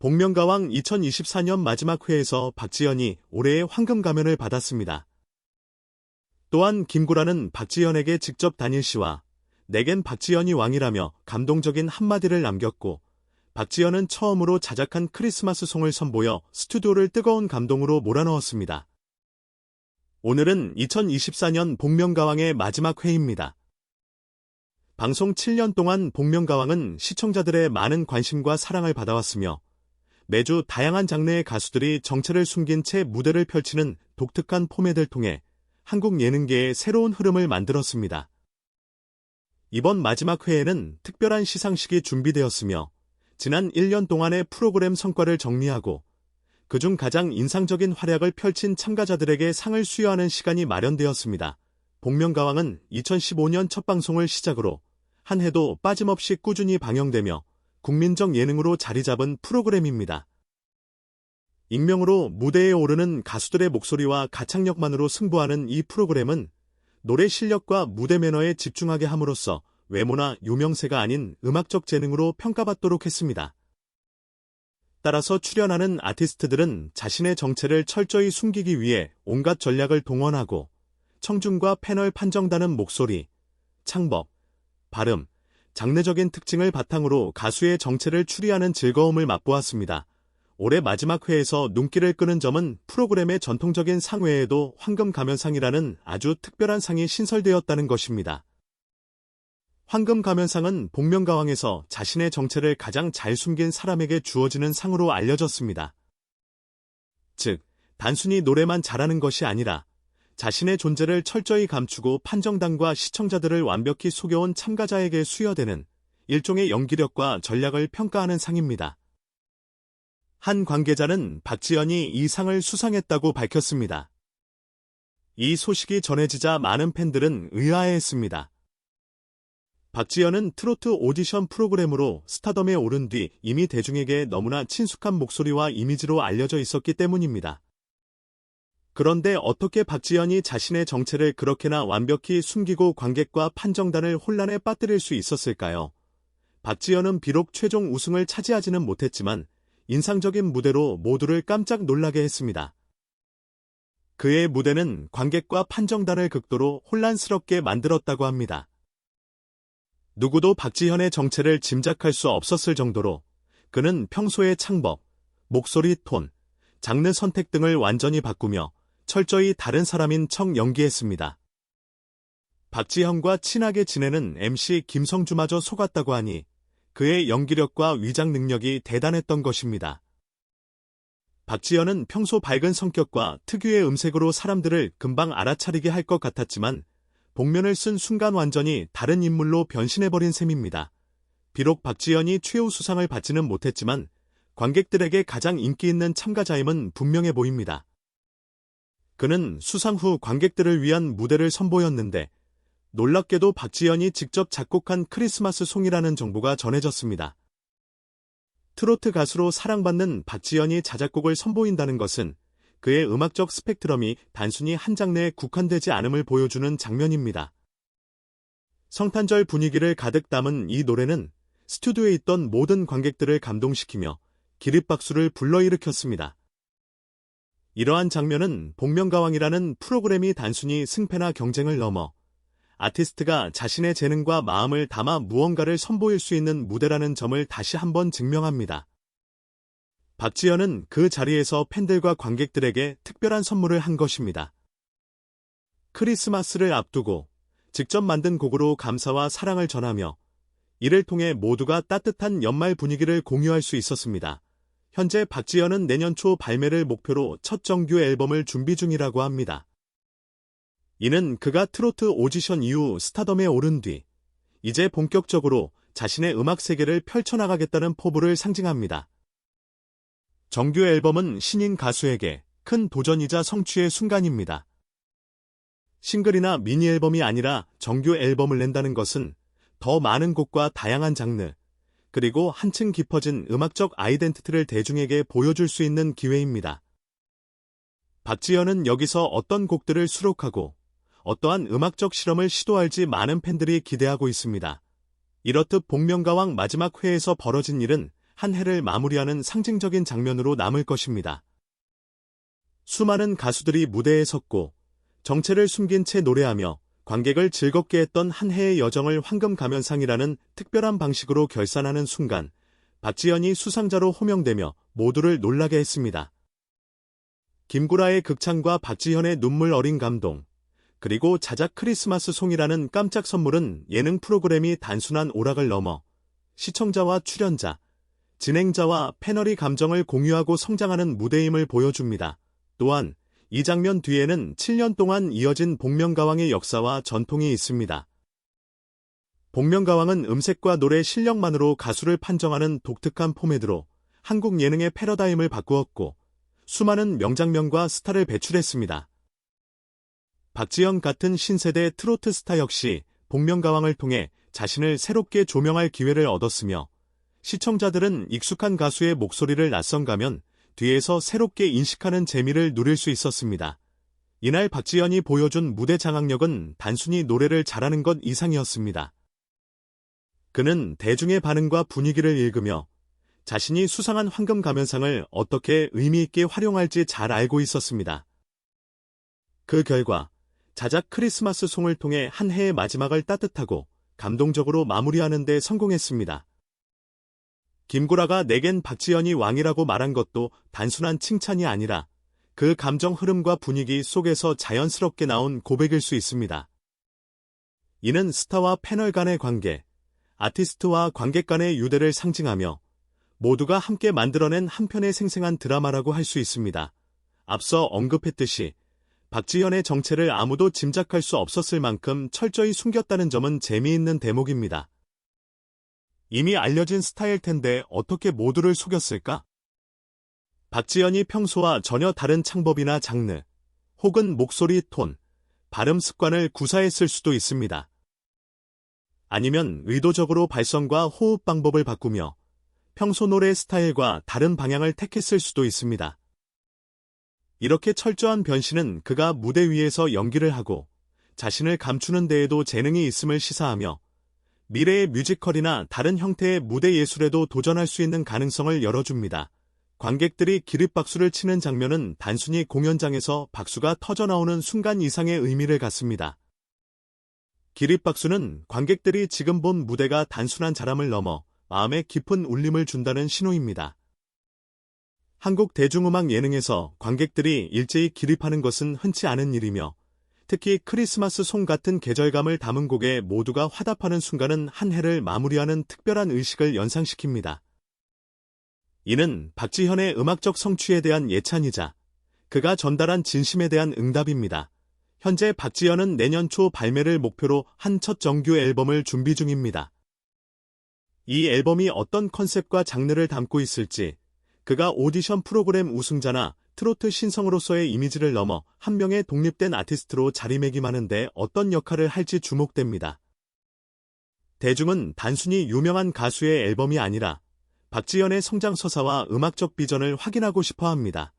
복면가왕 2024년 마지막 회에서 박지현이 올해의 황금 가면을 받았습니다. 또한 김구라는 박지현에게 직접 단일 씨와 내겐 박지현이 왕이라며 감동적인 한마디를 남겼고 박지현은 처음으로 자작한 크리스마스 송을 선보여 스튜디오를 뜨거운 감동으로 몰아넣었습니다. 오늘은 2024년 복면가왕의 마지막 회입니다. 방송 7년 동안 복면가왕은 시청자들의 많은 관심과 사랑을 받아왔으며 매주 다양한 장르의 가수들이 정체를 숨긴 채 무대를 펼치는 독특한 포맷을 통해 한국 예능계의 새로운 흐름을 만들었습니다. 이번 마지막 회에는 특별한 시상식이 준비되었으며 지난 1년 동안의 프로그램 성과를 정리하고 그중 가장 인상적인 활약을 펼친 참가자들에게 상을 수여하는 시간이 마련되었습니다. 복면가왕은 2015년 첫 방송을 시작으로 한 해도 빠짐없이 꾸준히 방영되며 국민적 예능으로 자리 잡은 프로그램입니다. 익명으로 무대에 오르는 가수들의 목소리와 가창력만으로 승부하는 이 프로그램은 노래 실력과 무대 매너에 집중하게 함으로써 외모나 유명세가 아닌 음악적 재능으로 평가받도록 했습니다. 따라서 출연하는 아티스트들은 자신의 정체를 철저히 숨기기 위해 온갖 전략을 동원하고 청중과 패널 판정단은 목소리, 창법, 발음, 장르적인 특징을 바탕으로 가수의 정체를 추리하는 즐거움을 맛보았습니다. 올해 마지막 회에서 눈길을 끄는 점은 프로그램의 전통적인 상 외에도 황금 가면상이라는 아주 특별한 상이 신설되었다는 것입니다. 황금 가면상은 복면가왕에서 자신의 정체를 가장 잘 숨긴 사람에게 주어지는 상으로 알려졌습니다. 즉, 단순히 노래만 잘하는 것이 아니라 자신의 존재를 철저히 감추고 판정단과 시청자들을 완벽히 속여온 참가자에게 수여되는 일종의 연기력과 전략을 평가하는 상입니다. 한 관계자는 박지연이 이 상을 수상했다고 밝혔습니다. 이 소식이 전해지자 많은 팬들은 의아해했습니다. 박지연은 트로트 오디션 프로그램으로 스타덤에 오른 뒤 이미 대중에게 너무나 친숙한 목소리와 이미지로 알려져 있었기 때문입니다. 그런데 어떻게 박지연이 자신의 정체를 그렇게나 완벽히 숨기고 관객과 판정단을 혼란에 빠뜨릴 수 있었을까요? 박지연은 비록 최종 우승을 차지하지는 못했지만 인상적인 무대로 모두를 깜짝 놀라게 했습니다. 그의 무대는 관객과 판정단을 극도로 혼란스럽게 만들었다고 합니다. 누구도 박지현의 정체를 짐작할 수 없었을 정도로 그는 평소의 창법, 목소리 톤, 장르 선택 등을 완전히 바꾸며 철저히 다른 사람인 척 연기했습니다. 박지현과 친하게 지내는 MC 김성주마저 속았다고 하니 그의 연기력과 위장 능력이 대단했던 것입니다. 박지현은 평소 밝은 성격과 특유의 음색으로 사람들을 금방 알아차리게 할 것 같았지만 복면을 쓴 순간 완전히 다른 인물로 변신해버린 셈입니다. 비록 박지현이 최우 수상을 받지는 못했지만 관객들에게 가장 인기 있는 참가자임은 분명해 보입니다. 그는 수상 후 관객들을 위한 무대를 선보였는데 놀랍게도 박지현이 직접 작곡한 크리스마스 송이라는 정보가 전해졌습니다. 트로트 가수로 사랑받는 박지현이 자작곡을 선보인다는 것은 그의 음악적 스펙트럼이 단순히 한 장르에 국한되지 않음을 보여주는 장면입니다. 성탄절 분위기를 가득 담은 이 노래는 스튜디오에 있던 모든 관객들을 감동시키며 기립박수를 불러일으켰습니다. 이러한 장면은 복면가왕이라는 프로그램이 단순히 승패나 경쟁을 넘어 아티스트가 자신의 재능과 마음을 담아 무언가를 선보일 수 있는 무대라는 점을 다시 한번 증명합니다. 박지현은 그 자리에서 팬들과 관객들에게 특별한 선물을 한 것입니다. 크리스마스를 앞두고 직접 만든 곡으로 감사와 사랑을 전하며 이를 통해 모두가 따뜻한 연말 분위기를 공유할 수 있었습니다. 현재 박지현은 내년 초 발매를 목표로 첫 정규 앨범을 준비 중이라고 합니다. 이는 그가 트로트 오디션 이후 스타덤에 오른 뒤 이제 본격적으로 자신의 음악 세계를 펼쳐나가겠다는 포부를 상징합니다. 정규 앨범은 신인 가수에게 큰 도전이자 성취의 순간입니다. 싱글이나 미니 앨범이 아니라 정규 앨범을 낸다는 것은 더 많은 곡과 다양한 장르, 그리고 한층 깊어진 음악적 아이덴티티를 대중에게 보여줄 수 있는 기회입니다. 박지현은 여기서 어떤 곡들을 수록하고 어떠한 음악적 실험을 시도할지 많은 팬들이 기대하고 있습니다. 이렇듯 복면가왕 마지막 회에서 벌어진 일은 한 해를 마무리하는 상징적인 장면으로 남을 것입니다. 수많은 가수들이 무대에 섰고 정체를 숨긴 채 노래하며 관객을 즐겁게 했던 한 해의 여정을 황금 가면상이라는 특별한 방식으로 결산하는 순간 박지현이 수상자로 호명되며 모두를 놀라게 했습니다. 김구라의 극찬과 박지현의 눈물 어린 감동, 그리고 자작 크리스마스 송이라는 깜짝 선물은 예능 프로그램이 단순한 오락을 넘어 시청자와 출연자, 진행자와 패널이 감정을 공유하고 성장하는 무대임을 보여줍니다. 또한 이 장면 뒤에는 7년 동안 이어진 복면가왕의 역사와 전통이 있습니다. 복면가왕은 음색과 노래 실력만으로 가수를 판정하는 독특한 포맷으로 한국 예능의 패러다임을 바꾸었고 수많은 명장면과 스타를 배출했습니다. 박지영 같은 신세대 트로트 스타 역시 복면가왕을 통해 자신을 새롭게 조명할 기회를 얻었으며 시청자들은 익숙한 가수의 목소리를 낯선 가면 뒤에서 새롭게 인식하는 재미를 누릴 수 있었습니다. 이날 박지현이 보여준 무대 장악력은 단순히 노래를 잘하는 것 이상이었습니다. 그는 대중의 반응과 분위기를 읽으며 자신이 수상한 황금 가면상을 어떻게 의미있게 활용할지 잘 알고 있었습니다. 그 결과 자작 크리스마스 송을 통해 한 해의 마지막을 따뜻하고 감동적으로 마무리하는 데 성공했습니다. 김구라가 내겐 박지현이 왕이라고 말한 것도 단순한 칭찬이 아니라 그 감정 흐름과 분위기 속에서 자연스럽게 나온 고백일 수 있습니다. 이는 스타와 패널 간의 관계, 아티스트와 관객 간의 유대를 상징하며 모두가 함께 만들어낸 한편의 생생한 드라마라고 할 수 있습니다. 앞서 언급했듯이 박지현의 정체를 아무도 짐작할 수 없었을 만큼 철저히 숨겼다는 점은 재미있는 대목입니다. 이미 알려진 스타일 텐데 어떻게 모두를 속였을까? 박지연이 평소와 전혀 다른 창법이나 장르, 혹은 목소리 톤, 발음 습관을 구사했을 수도 있습니다. 아니면 의도적으로 발성과 호흡 방법을 바꾸며 평소 노래 스타일과 다른 방향을 택했을 수도 있습니다. 이렇게 철저한 변신은 그가 무대 위에서 연기를 하고 자신을 감추는 데에도 재능이 있음을 시사하며 미래의 뮤지컬이나 다른 형태의 무대 예술에도 도전할 수 있는 가능성을 열어줍니다. 관객들이 기립박수를 치는 장면은 단순히 공연장에서 박수가 터져나오는 순간 이상의 의미를 갖습니다. 기립박수는 관객들이 지금 본 무대가 단순한 자람을 넘어 마음에 깊은 울림을 준다는 신호입니다. 한국 대중음악 예능에서 관객들이 일제히 기립하는 것은 흔치 않은 일이며 특히 크리스마스 송 같은 계절감을 담은 곡에 모두가 화답하는 순간은 한 해를 마무리하는 특별한 의식을 연상시킵니다. 이는 박지현의 음악적 성취에 대한 예찬이자 그가 전달한 진심에 대한 응답입니다. 현재 박지현은 내년 초 발매를 목표로 한 첫 정규 앨범을 준비 중입니다. 이 앨범이 어떤 컨셉과 장르를 담고 있을지, 그가 오디션 프로그램 우승자나 트로트 신성으로서의 이미지를 넘어 한 명의 독립된 아티스트로 자리매김하는데 어떤 역할을 할지 주목됩니다. 대중은 단순히 유명한 가수의 앨범이 아니라 박지연의 성장 서사와 음악적 비전을 확인하고 싶어 합니다.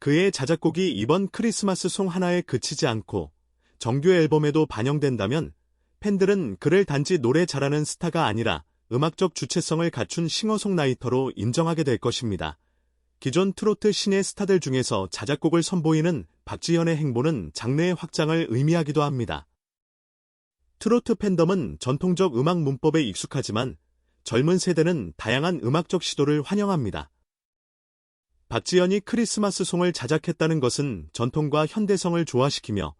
그의 자작곡이 이번 크리스마스 송 하나에 그치지 않고 정규 앨범에도 반영된다면 팬들은 그를 단지 노래 잘하는 스타가 아니라 음악적 주체성을 갖춘 싱어송라이터로 인정하게 될 것입니다. 기존 트로트 신의 스타들 중에서 자작곡을 선보이는 박지현의 행보는 장르의 확장을 의미하기도 합니다. 트로트 팬덤은 전통적 음악 문법에 익숙하지만 젊은 세대는 다양한 음악적 시도를 환영합니다. 박지현이 크리스마스 송을 자작했다는 것은 전통과 현대성을 조화시키며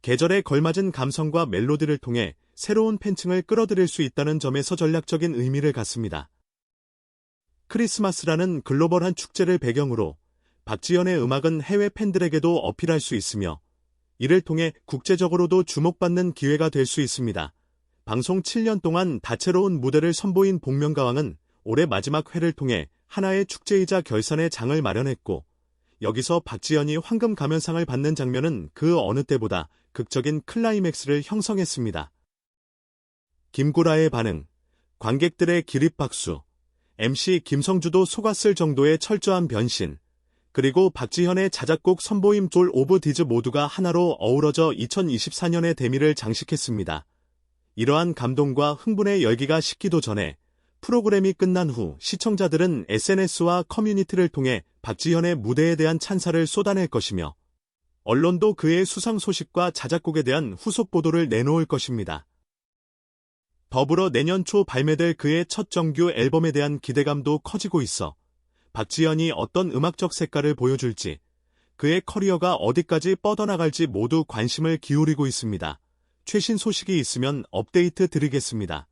계절에 걸맞은 감성과 멜로디를 통해 새로운 팬층을 끌어들일 수 있다는 점에서 전략적인 의미를 갖습니다. 크리스마스라는 글로벌한 축제를 배경으로 박지연의 음악은 해외 팬들에게도 어필할 수 있으며 이를 통해 국제적으로도 주목받는 기회가 될 수 있습니다. 방송 7년 동안 다채로운 무대를 선보인 복면가왕은 올해 마지막 회를 통해 하나의 축제이자 결산의 장을 마련했고 여기서 박지연이 황금 가면상을 받는 장면은 그 어느 때보다 극적인 클라이맥스를 형성했습니다. 김구라의 반응, 관객들의 기립박수, MC 김성주도 속았을 정도의 철저한 변신, 그리고 박지현의 자작곡 선보임 졸 오브 디즈 모두가 하나로 어우러져 2024년의 대미를 장식했습니다. 이러한 감동과 흥분의 열기가 식기도 전에 프로그램이 끝난 후 시청자들은 SNS와 커뮤니티를 통해 박지현의 무대에 대한 찬사를 쏟아낼 것이며 언론도 그의 수상 소식과 자작곡에 대한 후속 보도를 내놓을 것입니다. 더불어 내년 초 발매될 그의 첫 정규 앨범에 대한 기대감도 커지고 있어 박지현이 어떤 음악적 색깔을 보여줄지 그의 커리어가 어디까지 뻗어나갈지 모두 관심을 기울이고 있습니다. 최신 소식이 있으면 업데이트 드리겠습니다.